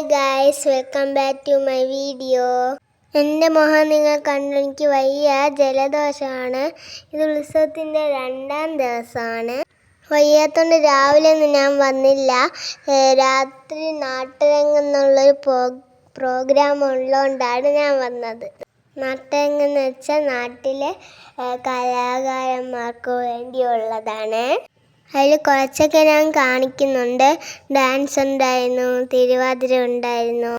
Hi guys welcome back to my video എന്റെ മുഖം നിങ്ങൾ കണ്ടു എനിക്ക് വയ്യ. ജലദോഷമാണ്. ഇത് ഉത്സവത്തിന്റെ രണ്ടാം ദിവസമാണ്. വയ്യാത്തോണ്ട് രാവിലെ ഒന്നും ഞാൻ വന്നില്ല. രാത്രി നാട്ടുരംഗം എന്നുള്ളൊരു പ്രോ പ്രോഗ്രാം ഉള്ളതുകൊണ്ടാണ് ഞാൻ വന്നത്. നാട്ടുരംഗം എന്ന് വെച്ചാൽ നാട്ടിലെ കലാകാരന്മാർക്ക് വേണ്ടിയുള്ളതാണ്. അതിൽ കുറച്ചൊക്കെ ഞാൻ കാണിക്കുന്നുണ്ട്. ഡാൻസ് ഉണ്ടായിരുന്നു തിരുവാതിര ഉണ്ടായിരുന്നു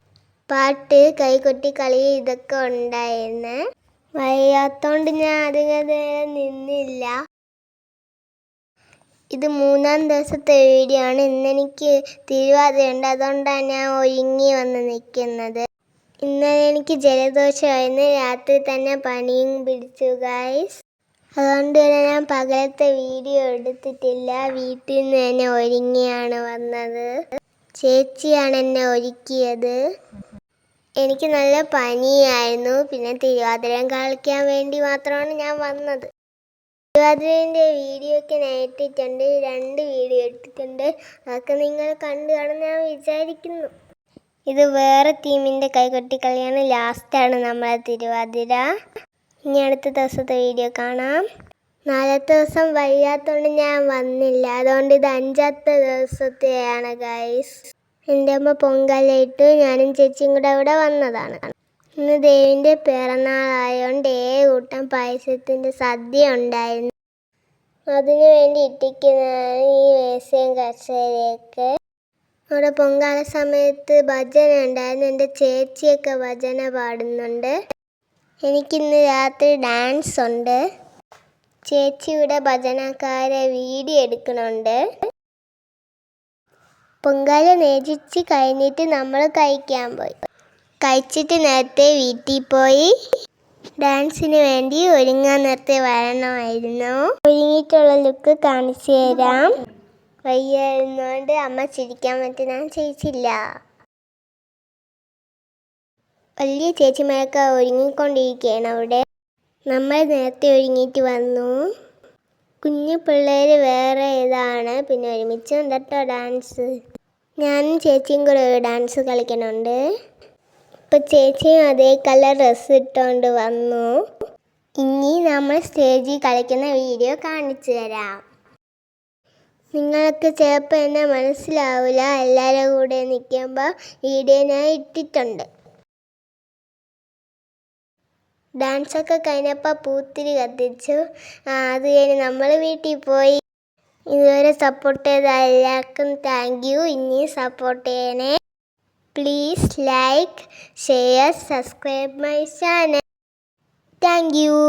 പാട്ട് കൈകൊട്ടി കളി ഇതൊക്കെ ഉണ്ടായിരുന്നു. വയ്യാത്തോണ്ട് ഞാൻ അധികം നിന്നില്ല. ഇത് മൂന്നാം ദിവസത്തെ വീഡിയോ ആണ്. ഇന്നെനിക്ക് തിരുവാതിര ഉണ്ട്. അതുകൊണ്ടാണ് ഞാൻ ഒരുങ്ങി വന്ന് നിൽക്കുന്നത് ഇന്നലെ എനിക്ക് ജലദോഷമായിരുന്നു രാത്രി തന്നെ പനിയും പിടിച്ചു ഗായ്സ് അതുകൊണ്ട് തന്നെ ഞാൻ പകലത്തെ വീഡിയോ എടുത്തിട്ടില്ല. വീട്ടിൽ നിന്ന് തന്നെ ഒരുങ്ങിയാണ് വന്നത്. ചേച്ചിയാണ് എന്നെ ഒരുക്കിയത്. എനിക്ക് നല്ല പനിയായിരുന്നു. പിന്നെ തിരുവാതിരം കളിക്കാൻ വേണ്ടി മാത്രമാണ് ഞാൻ വന്നത്. തിരുവാതിരേന്റെ വീഡിയോ ഒക്കെ ഞാൻ ഇട്ടിട്ടുണ്ട്. രണ്ട് വീഡിയോ എടുത്തിട്ടുണ്ട് അതൊക്കെ നിങ്ങൾ കണ്ടു കാണും ഞാൻ വിചാരിക്കുന്നു. ഇത് വേറെ ടീമിന്റെ കൈകൊട്ടിക്കളിയാണ് ലാസ്റ്റാണ് നമ്മളെ തിരുവാതിര. ഇനി അടുത്ത ദിവസത്തെ വീഡിയോ കാണാം. നാലത്തെ ദിവസം വയ്യാത്തോണ്ട് ഞാൻ വന്നില്ല. അതുകൊണ്ട് ഇത് അഞ്ചാമത്തെ ദിവസത്തെയാണ് ഗൈസ് എന്റെ അമ്മ പൊങ്കലിട്ട് ഞാനും ചേച്ചിയും കൂടെ ഇവിടെ വന്നതാണ്. ഇന്ന് ദേവിന്റെ പിറന്നാളായതുകൊണ്ട് ഏ കൂട്ടം പായസത്തിന്റെ സദ്യ ഉണ്ടായിരുന്നു. അതിനു വേണ്ടി ഇട്ടിക്കുന്നതാണ് ഈ വേസയും കച്ചേരിയൊക്കെ. അവിടെ പൊങ്കാല സമയത്ത് ഭജന ഉണ്ടായിരുന്നു. എന്റെ ചേച്ചിയൊക്കെ ഭജന പാടുന്നുണ്ട്. എനിക്കിന്ന് രാത്രി ഡാൻസ് ഉണ്ട്. ചേച്ചിയുടെ ഭജനക്കാരെ വീഡിയോ എടുക്കണുണ്ട്. പൊങ്കാല നേജിച്ച് കഴിഞ്ഞിട്ട് നമ്മൾ കഴിക്കാൻ പോയി. കഴിച്ചിട്ട് നേരത്തെ വീട്ടിൽ പോയി. ഡാൻസിന് വേണ്ടി ഒരുങ്ങാൻ നേരത്തെ വരണമായിരുന്നു. ഒരുങ്ങിയിട്ടുള്ള ലുക്ക് കാണിച്ചു തരാം. വയ്യായിരുന്നോണ്ട് അമ്മ ചിരിക്കാൻ പറ്റി ഞാൻ ചിരിച്ചില്ല വലിയ ചേച്ചിമാരൊക്കെ ഒരുങ്ങിക്കൊണ്ടിരിക്കുകയാണ് അവിടെ. നമ്മൾ നേരത്തെ ഒരുങ്ങിയിട്ട് വന്നു. കുഞ്ഞു പിള്ളേർ വേറെ ഇതാണ്. പിന്നെ ഒരുമിച്ച് ഉണ്ടട്ടോ ഡാൻസ് ഞാനും ചേച്ചിയും കൂടെ ഒരു ഡാൻസ് കളിക്കണുണ്ട്. ഇപ്പം ചേച്ചിയും അതേ കളർ ഡ്രസ്സ് ഇട്ടുകൊണ്ട് വന്നു. ഇനി നമ്മൾ സ്റ്റേജിൽ കളിക്കുന്ന വീഡിയോ കാണിച്ചു തരാം. നിങ്ങൾക്ക് ചിലപ്പോൾ എന്നെ മനസ്സിലാവില്ല എല്ലാവരും കൂടെ നിൽക്കുമ്പോൾ വീഡിയോ ഞാൻ ഇട്ടിട്ടുണ്ട്. ഡാൻസൊക്കെ കഴിഞ്ഞപ്പോൾ പൂത്തിരി കത്തിച്ചു. അത് കഴിഞ്ഞ് നമ്മൾ വീട്ടിൽ പോയി. ഇതുവരെ സപ്പോർട്ട് ചെയ്ത എല്ലാവർക്കും താങ്ക് യു ഇനി സപ്പോർട്ട് ചെയ്യണേ. Please like share subscribe my channel thank you